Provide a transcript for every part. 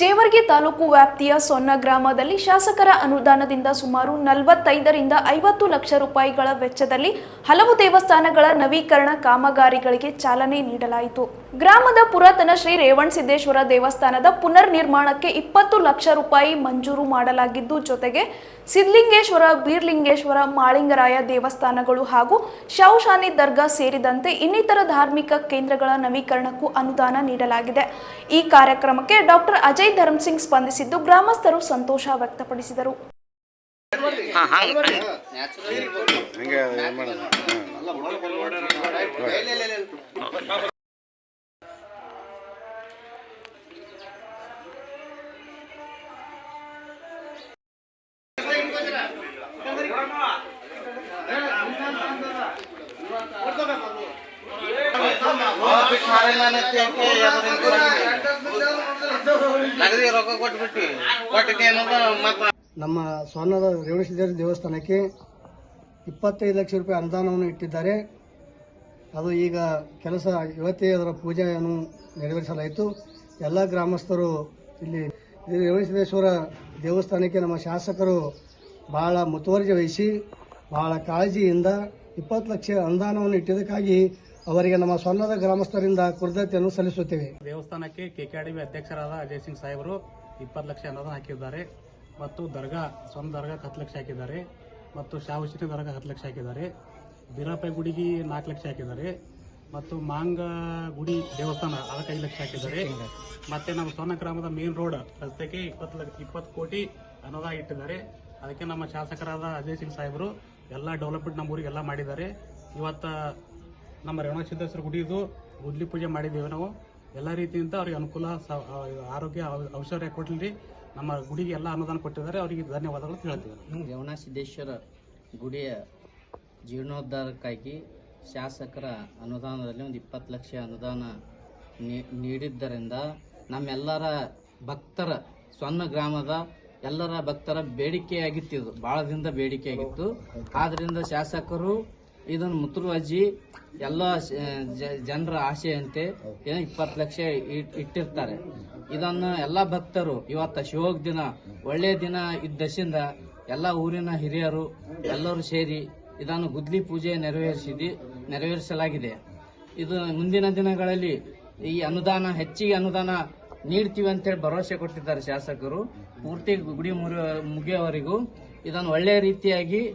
ಜೇವರ್ಗಿ ತಾಲೂಕು ವ್ಯಾಪ್ತಿಯ ಸೊನ್ನ ಗ್ರಾಮದಲ್ಲಿ ಶಾಸಕರ ಅನುದಾನದಿಂದ ಸುಮಾರು ನಲವತ್ತೈದರಿಂದ ಐವತ್ತು ಲಕ್ಷ ರೂಪಾಯಿಗಳ ವೆಚ್ಚದಲ್ಲಿ ಹಲವು ದೇವಸ್ಥಾನಗಳ ನವೀಕರಣ ಕಾಮಗಾರಿಗಳಿಗೆ ಚಾಲನೆ ನೀಡಲಾಯಿತು. ಗ್ರಾಮದ ಪುರಾತನ ಶ್ರೀ ರೇವಣಸಿದ್ದೇಶ್ವರ ದೇವಸ್ಥಾನದ ಪುನರ್ ನಿರ್ಮಾಣಕ್ಕೆ ಇಪ್ಪತ್ತು ಲಕ್ಷ ರೂಪಾಯಿ ಮಂಜೂರು ಮಾಡಲಾಗಿದ್ದು, ಜೊತೆಗೆ ಸಿದ್ಲಿಂಗೇಶ್ವರ ಬೀರ್ಲಿಂಗೇಶ್ವರ, ಮಾಳಿಂಗರಾಯ ದೇವಸ್ಥಾನಗಳು ಹಾಗೂ ಶೌಶಾನಿ ದರ್ಗಾ ಸೇರಿದಂತೆ ಇನ್ನಿತರ ಧಾರ್ಮಿಕ ಕೇಂದ್ರಗಳ ನವೀಕರಣಕ್ಕೂ ಅನುದಾನ ನೀಡಲಾಗಿದೆ. ಈ ಕಾರ್ಯಕ್ರಮಕ್ಕೆ ಡಾಕ್ಟರ್ ಅಜಯ್ ಧರ್ಮಸಿಂಗ್ ಸ್ಪಂದಿಸಿದ್ದು ಗ್ರಾಮಸ್ಥರು ಸಂತೋಷ ವ್ಯಕ್ತಪಡಿಸಿದರು. ನಮ್ಮ ಸ್ವರ್ಣದ ರೇವಣಸಿದ್ದೇಶ್ವರ ದೇವಸ್ಥಾನಕ್ಕೆ ಇಪ್ಪತ್ತೈದು ಲಕ್ಷ ರೂಪಾಯಿ ಅನುದಾನವನ್ನು ಇಟ್ಟಿದ್ದಾರೆ. ಅದು ಈಗ ಕೆಲಸ ಇವತ್ತೇ ಅದರ ಪೂಜೆಯನ್ನು ನೆರವೇರಿಸಲಾಯಿತು. ಎಲ್ಲ ಗ್ರಾಮಸ್ಥರು ಇಲ್ಲಿ ರೇವಣಸಿದ್ದೇಶ್ವರ ದೇವಸ್ಥಾನಕ್ಕೆ ನಮ್ಮ ಶಾಸಕರು ಬಹಳ ಮುತುವರ್ಜಿ ವಹಿಸಿ, ಬಹಳ ಕಾಳಜಿಯಿಂದ ಇಪ್ಪತ್ತು ಲಕ್ಷ ಅನುದಾನವನ್ನು ಇಟ್ಟಿದ್ದಕ್ಕಾಗಿ ಅವರಿಗೆ ನಮ್ಮ ಸ್ವರ್ಣದ ಗ್ರಾಮಸ್ಥರಿಂದ ಕೃತಜ್ಞತೆಯನ್ನು ಸಲ್ಲಿಸುತ್ತೇವೆ. ದೇವಸ್ಥಾನಕ್ಕೆ ಕೆಕೆಡಿಬಿ ಅಧ್ಯಕ್ಷರಾದ ಅಜಯ್ ಸಿಂಗ್ ಸಾಹೇಬರು ಇಪ್ಪತ್ತು ಲಕ್ಷ ಅನುದಾನ ಹಾಕಿದ್ದಾರೆ ಮತ್ತು ದರ್ಗಾ, ಸ್ವಂತ ದರ್ಗಾ ಹತ್ತು ಲಕ್ಷ ಹಾಕಿದ್ದಾರೆ ಮತ್ತು ಶಾ ಹುಸೇನ್ ದರ್ಗಾ ಹತ್ತು ಲಕ್ಷ ಹಾಕಿದ್ದಾರೆ. ಬೀರಪ್ಪ ಗುಡಿಗೆ ನಾಲ್ಕು ಲಕ್ಷ ಹಾಕಿದ್ದಾರೆ ಮತ್ತು ಮಾಂಗ ಗುಡಿ ದೇವಸ್ಥಾನ ಅದಕ್ಕೆ ಐದು ಲಕ್ಷ ಹಾಕಿದ್ದಾರೆ. ಮತ್ತೆ ನಮ್ಮ ಸೊನ್ನ ಗ್ರಾಮದ ಮೇನ್ ರೋಡ್ ರಸ್ತೆಗೆ ಇಪ್ಪತ್ತು ಲಕ್ಷ, ಇಪ್ಪತ್ತು ಕೋಟಿ ಅನುದಾನ ಇಟ್ಟಿದ್ದಾರೆ. ಅದಕ್ಕೆ ನಮ್ಮ ಶಾಸಕರಾದ ಅಜಯ್ ಸಿಂಗ್ ಸಾಹೇಬರು ಎಲ್ಲ ಡೆವಲಪ್ಮೆಂಟ್ ನಮ್ಮ ಊರಿಗೆಲ್ಲ ಮಾಡಿದ್ದಾರೆ. ಇವತ್ತು ನಮ್ಮ ರೇವಣ ಸಿದ್ದೇಶ್ವರ ಗುಡಿದು ಗುದ್ಲಿ ಪೂಜೆ ಮಾಡಿದ್ದೇವೆ ನಾವು. ಎಲ್ಲ ರೀತಿಯಿಂದ ಅವ್ರಿಗೆ ಅನುಕೂಲ ಆರೋಗ್ಯ ಔಷಧ ಕೊಡಲಿ. ನಮ್ಮ ಗುಡಿಗೆ ಎಲ್ಲ ಅನುದಾನ ಕೊಟ್ಟಿದ್ದಾರೆ. ಅವರಿಗೆ ಧನ್ಯವಾದಗಳು ಹೇಳ್ತೀವಿ ರೇವಣ ಸಿದ್ದೇಶ್ವರ ಗುಡಿಯ ಜೀರ್ಣೋದ್ಧಾರಕ್ಕಾಗಿ ಶಾಸಕರ ಅನುದಾನದಲ್ಲಿ ಒಂದು ಇಪ್ಪತ್ತು ಲಕ್ಷ ಅನುದಾನ ನೀಡಿದ್ದರಿಂದ ನಮ್ಮೆಲ್ಲರ ಭಕ್ತರ ಸ್ವರ್ಣ ಗ್ರಾಮದ ಎಲ್ಲರ ಭಕ್ತರ ಬೇಡಿಕೆಯಾಗಿತ್ತು ಇದು. ಬಹಳ ದಿನದ ಬೇಡಿಕೆಯಾಗಿತ್ತು ಆದ್ರಿಂದ ಶಾಸಕರು ಇದನ್ನು ಮುತುರ್ವಾಜಿ ಎಲ್ಲ ಜನರ ಆಶೆಯಂತೆ ಏನೋ ಇಪ್ಪತ್ತು ಲಕ್ಷ ಇಟ್- ಇಟ್ಟಿರ್ತಾರೆ. ಇದನ್ನು ಎಲ್ಲ ಭಕ್ತರು ಇವತ್ತ ಶಿವೋಗ ದಿನ ಒಳ್ಳೆಯ ದಿನ ಇದ್ದಶಿಂದ ಎಲ್ಲ ಊರಿನ ಹಿರಿಯರು ಎಲ್ಲರೂ ಸೇರಿ ಇದನ್ನು ಗುದ್ಲಿ ಪೂಜೆ ನೆರವೇರಿಸಿದಿ ನೆರವೇರಿಸಲಾಗಿದೆ. ಇದು ಮುಂದಿನ ದಿನಗಳಲ್ಲಿ ಈ ಅನುದಾನ ಹೆಚ್ಚಿಗೆ ಅನುದಾನ ನೀಡ್ತೀವಿ ಅಂತೇಳಿ ಭರವಸೆ ಕೊಟ್ಟಿದ್ದಾರೆ ಶಾಸಕರು. ಪೂರ್ತಿ ಗುಡಿ ಮುರಿಯ ಮುಗಿಯವರೆಗೂ ಇದನ್ನು ಒಳ್ಳೆಯ ರೀತಿಯಾಗಿ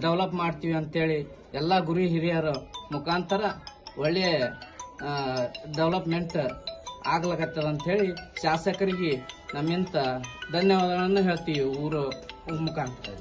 ಡೆವಲಪ್ ಮಾಡ್ತೀವಿ ಅಂತೇಳಿ ಎಲ್ಲ ಗುರಿ ಹಿರಿಯರ ಮುಖಾಂತರ ಒಳ್ಳೆಯ ಡೆವಲಪ್ಮೆಂಟ್ ಆಗ್ಲಕತ್ತದ ಅಂತ ಹೇಳಿ ಶಾಸಕರಿಗೆ ನಮ್ಮಿಂತ ಧನ್ಯವಾದಗಳನ್ನು ಹೇಳ್ತೀವಿ ಊರು ಮುಖಾಂತರ.